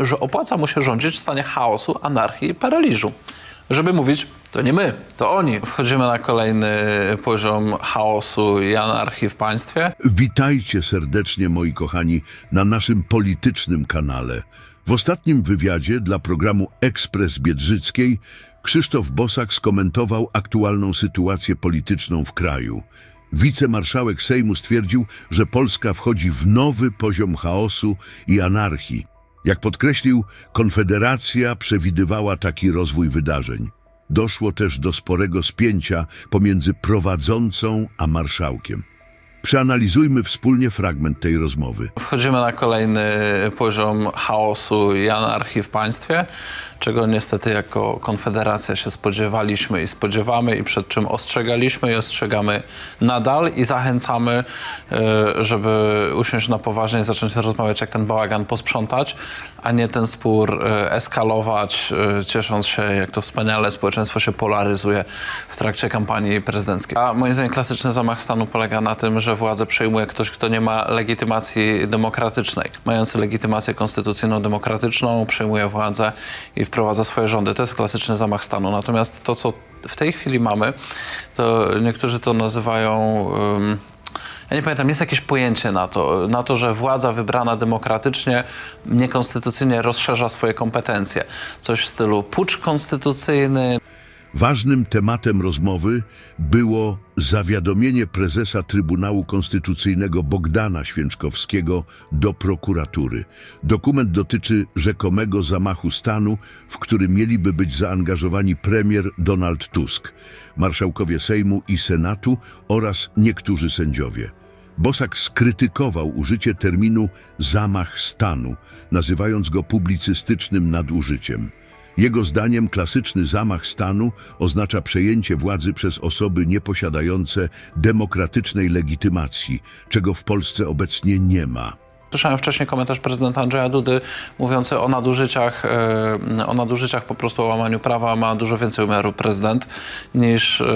że opłaca mu się rządzić w stanie chaosu, anarchii i paraliżu. Żeby mówić, to nie my, to oni. Wchodzimy na kolejny poziom chaosu i anarchii w państwie. Witajcie serdecznie, moi kochani, na naszym politycznym kanale. W ostatnim wywiadzie dla programu Ekspres Biedrzyckiej Krzysztof Bosak skomentował aktualną sytuację polityczną w kraju. Wicemarszałek Sejmu stwierdził, że Polska wchodzi w nowy poziom chaosu i anarchii. Jak podkreślił, Konfederacja przewidywała taki rozwój wydarzeń. Doszło też do sporego spięcia pomiędzy prowadzącą a marszałkiem. Przeanalizujmy wspólnie fragment tej rozmowy. Wchodzimy na kolejny poziom chaosu i anarchii w państwie, czego niestety jako Konfederacja się spodziewaliśmy i spodziewamy i przed czym ostrzegaliśmy i ostrzegamy nadal i zachęcamy, e, żeby usiąść na poważnie i zacząć rozmawiać, jak ten bałagan posprzątać, a nie ten spór e, eskalować, e, ciesząc się, jak to wspaniale społeczeństwo się polaryzuje w trakcie kampanii prezydenckiej. A moim zdaniem klasyczny zamach stanu polega na tym, że władzę przejmuje ktoś, kto nie ma legitymacji demokratycznej. Mający legitymację konstytucyjną demokratyczną przejmuje władzę i wprowadza swoje rządy. To jest klasyczny zamach stanu. Natomiast to, co w tej chwili mamy, to niektórzy to nazywają... ym, ja nie pamiętam, jest jakieś pojęcie na to, na to, że władza wybrana demokratycznie niekonstytucyjnie rozszerza swoje kompetencje. Coś w stylu pucz konstytucyjny, Ważnym tematem rozmowy było zawiadomienie prezesa Trybunału Konstytucyjnego Bogdana Święczkowskiego do prokuratury. Dokument dotyczy rzekomego zamachu stanu, w którym mieliby być zaangażowani premier Donald Tusk, marszałkowie Sejmu i Senatu oraz niektórzy sędziowie. Bosak skrytykował użycie terminu zamach stanu, nazywając go publicystycznym nadużyciem. Jego zdaniem klasyczny zamach stanu oznacza przejęcie władzy przez osoby nieposiadające demokratycznej legitymacji, czego w Polsce obecnie nie ma. Słyszałem wcześniej komentarz prezydenta Andrzeja Dudy mówiący o nadużyciach, e, o nadużyciach po prostu o łamaniu prawa ma dużo więcej umiaru prezydent niż e,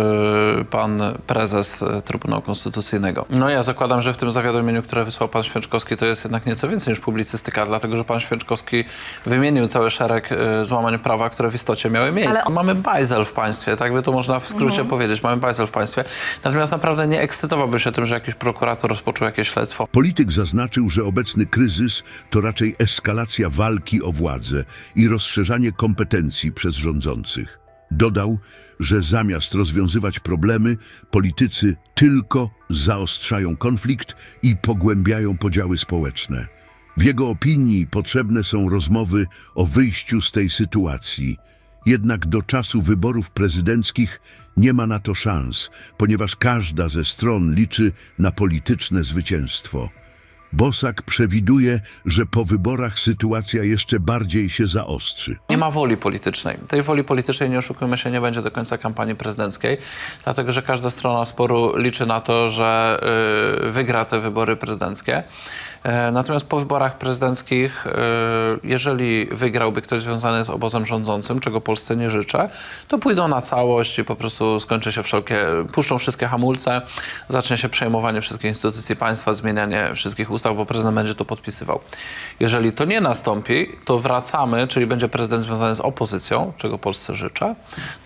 pan prezes e, Trybunału Konstytucyjnego. No ja zakładam, że w tym zawiadomieniu, które wysłał pan Święczkowski, to jest jednak nieco więcej niż publicystyka, dlatego że pan Święczkowski wymienił cały szereg złamań prawa, które w istocie miały miejsce. Ale- Mamy bajzel w państwie, tak by to można w skrócie powiedzieć. Mamy bajzel w państwie. Natomiast naprawdę nie ekscytowałbym się tym, że jakiś prokurator rozpoczął jakieś śledztwo. Polityk zaznaczył, że obecny kryzys to raczej eskalacja walki o władzę i rozszerzanie kompetencji przez rządzących. Dodał, że zamiast rozwiązywać problemy, politycy tylko zaostrzają konflikt i pogłębiają podziały społeczne. W jego opinii potrzebne są rozmowy o wyjściu z tej sytuacji. Jednak do czasu wyborów prezydenckich nie ma na to szans, ponieważ każda ze stron liczy na polityczne zwycięstwo. Bosak przewiduje, że po wyborach sytuacja jeszcze bardziej się zaostrzy. Nie ma woli politycznej. Tej woli politycznej, nie oszukujmy się, nie będzie do końca kampanii prezydenckiej, dlatego że każda strona sporu liczy na to, że y, wygra te wybory prezydenckie. E, Natomiast po wyborach prezydenckich, y, jeżeli wygrałby ktoś związany z obozem rządzącym, czego Polsce nie życzę, to pójdą na całość i po prostu skończy się wszelkie, puszczą wszystkie hamulce, zacznie się przejmowanie wszystkich instytucji państwa, zmienianie wszystkich ustaw, bo prezydent będzie to podpisywał. Jeżeli to nie nastąpi, to wracamy, czyli będzie prezydent związany z opozycją, czego Polsce życzę.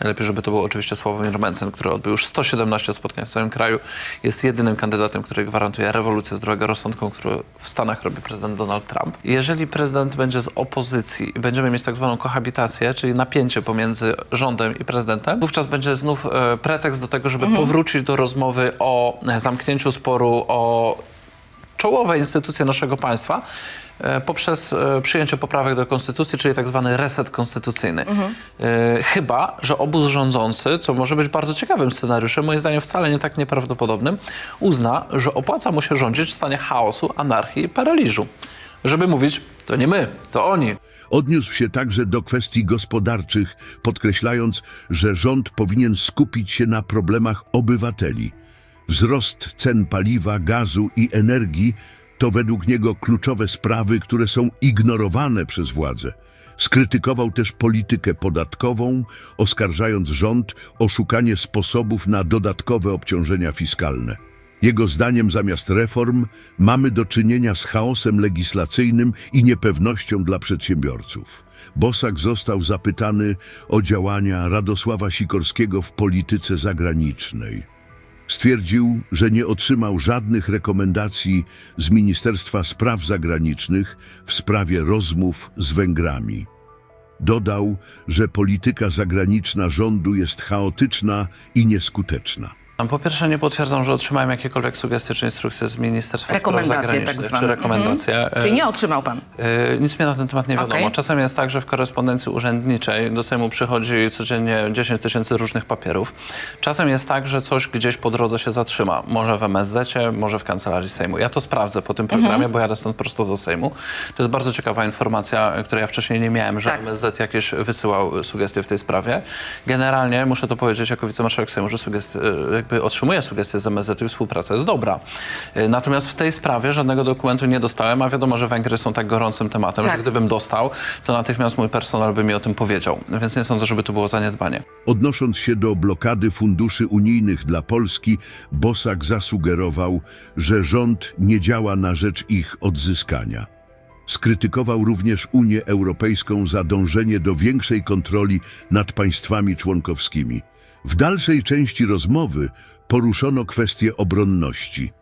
Najlepiej, żeby to był oczywiście Sławomir Mencen, który odbył już 117 spotkań w całym kraju. Jest jedynym kandydatem, który gwarantuje rewolucję zdrowego rozsądku, którą w Stanach robi prezydent Donald Trump. Jeżeli prezydent będzie z opozycji i będziemy mieć tak zwaną kohabitację, czyli napięcie pomiędzy rządem i prezydentem, wówczas będzie znów e, pretekst do tego, żeby powrócić do rozmowy o e, zamknięciu sporu, o czołowe instytucje naszego państwa e, poprzez e, przyjęcie poprawek do konstytucji, czyli tak zwany reset konstytucyjny. E, Chyba, że obóz rządzący, co może być bardzo ciekawym scenariuszem, moim zdaniem wcale nie tak nieprawdopodobnym, uzna, że opłaca mu się rządzić w stanie chaosu, anarchii i paraliżu. Żeby mówić, to nie my, to oni. Odniósł się także do kwestii gospodarczych, podkreślając, że rząd powinien skupić się na problemach obywateli. Wzrost cen paliwa, gazu i energii to według niego kluczowe sprawy, które są ignorowane przez władze. Skrytykował też politykę podatkową, oskarżając rząd o szukanie sposobów na dodatkowe obciążenia fiskalne. Jego zdaniem zamiast reform mamy do czynienia z chaosem legislacyjnym i niepewnością dla przedsiębiorców. Bosak został zapytany o działania Radosława Sikorskiego w polityce zagranicznej. Stwierdził, że nie otrzymał żadnych rekomendacji z Ministerstwa Spraw Zagranicznych w sprawie rozmów z Węgrami. Dodał, że polityka zagraniczna rządu jest chaotyczna i nieskuteczna. Po pierwsze nie potwierdzam, że otrzymałem jakiekolwiek sugestie czy instrukcje z Ministerstwa Spraw Rekomendacje tak Zagranicznych, zwane. czy rekomendacje. Czyli nie otrzymał pan. E, Nic mnie na ten temat nie wiadomo. Okej. Czasem jest tak, że w korespondencji urzędniczej do Sejmu przychodzi codziennie 10 tysięcy różnych papierów. Czasem jest tak, że coś gdzieś po drodze się zatrzyma. Może w MSZ, może w Kancelarii Sejmu. Ja to sprawdzę po tym programie, Mhm. bo jadę stąd prosto do Sejmu. To jest bardzo ciekawa informacja, której ja wcześniej nie miałem, że Tak. MSZ jakieś wysyłał sugestie w tej sprawie. Generalnie muszę to powiedzieć jako wicemarszałek Sejmu, że sugestie, jakby otrzymuję sugestie z MSZ i współpraca jest dobra. E, Natomiast w tej sprawie żadnego dokumentu nie dostałem, a wiadomo, że Węgry są tak gorącym tematem, Tak. że gdybym dostał, to natychmiast mój personel by mi o tym powiedział. Więc nie sądzę, żeby to było zaniedbanie. Odnosząc się do blokady funduszy unijnych dla Polski, Bosak zasugerował, że rząd nie działa na rzecz ich odzyskania. Skrytykował również Unię Europejską za dążenie do większej kontroli nad państwami członkowskimi. W dalszej części rozmowy poruszono kwestię obronności.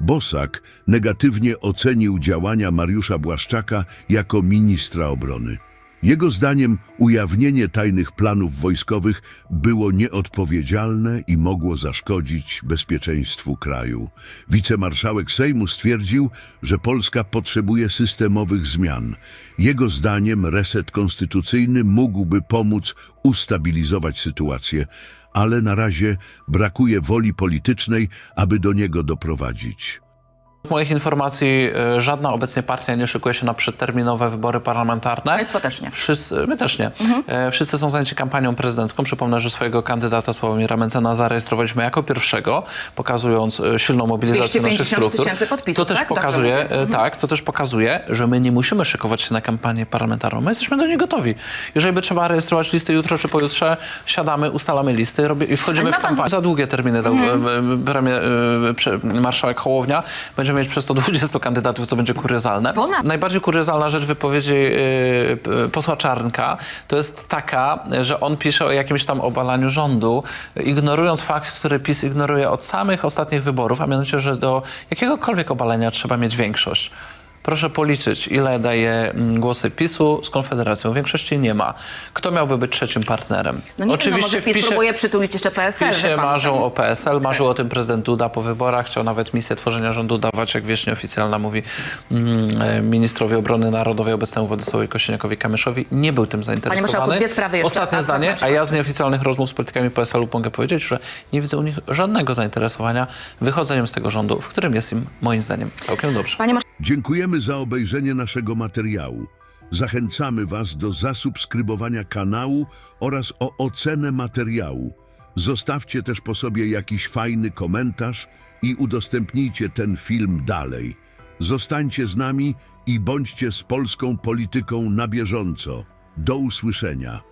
Bosak negatywnie ocenił działania Mariusza Błaszczaka jako ministra obrony. Jego zdaniem ujawnienie tajnych planów wojskowych było nieodpowiedzialne i mogło zaszkodzić bezpieczeństwu kraju. Wicemarszałek Sejmu stwierdził, że Polska potrzebuje systemowych zmian. Jego zdaniem reset konstytucyjny mógłby pomóc ustabilizować sytuację, ale na razie brakuje woli politycznej, aby do niego doprowadzić. Z moich informacji e, żadna obecnie partia nie szykuje się na przedterminowe wybory parlamentarne. Państwo też nie. Wszyscy, my też nie. E, Wszyscy są zajęci kampanią prezydencką. Przypomnę, że swojego kandydata Sławomira Mencena zarejestrowaliśmy jako pierwszego, pokazując e, silną mobilizację naszych 250 struktur. tysięcy podpisów, to też tak? Dobrze pokazuje, mówię. e, tak, to też pokazuje, że my nie musimy szykować się na kampanię parlamentarną. My jesteśmy do niej gotowi. Jeżeli by trzeba rejestrować listy jutro czy pojutrze, siadamy, ustalamy listy robię, i wchodzimy Ale w ma pan- kampanię. Za długie terminy dał mm. premier, e, prze- marszałek Hołownia. Będziemy mieć przez to 20 kandydatów, co będzie kuriozalne. Ponad. Najbardziej kuriozalna rzecz wypowiedzi yy, posła Czarnka to jest taka, że on pisze o jakimś tam obalaniu rządu, ignorując fakt, który PiS ignoruje od samych ostatnich wyborów, a mianowicie, że do jakiegokolwiek obalenia trzeba mieć większość. Proszę policzyć, ile daje mm, głosy PiSu z Konfederacją. Większości nie ma. Kto miałby być trzecim partnerem? No nie wiem, no może PiS próbuje przytulić jeszcze PSL. PiSie pan, marzą tak? o PSL, marzył o tym prezydent Duda po wyborach, chciał nawet misję tworzenia rządu dawać, jak wiecznie oficjalna mówi mm, e, ministrowi obrony narodowej obecnemu Władysławowi Kościeniakowi-Kamyszowi. Nie był tym zainteresowany. marszałku, dwie sprawy jeszcze. Ostatnie zdanie, proszę, a ja z nieoficjalnych rozmów z politykami PSL-u mogę powiedzieć, że nie widzę u nich żadnego zainteresowania wychodzeniem z tego rządu, w którym jest im moim zdaniem całkiem dobrze. Panie Dziękujemy za obejrzenie naszego materiału. Zachęcamy Was do zasubskrybowania kanału oraz o ocenę materiału. Zostawcie też po sobie jakiś fajny komentarz i udostępnijcie ten film dalej. Zostańcie z nami i bądźcie z polską polityką na bieżąco. Do usłyszenia.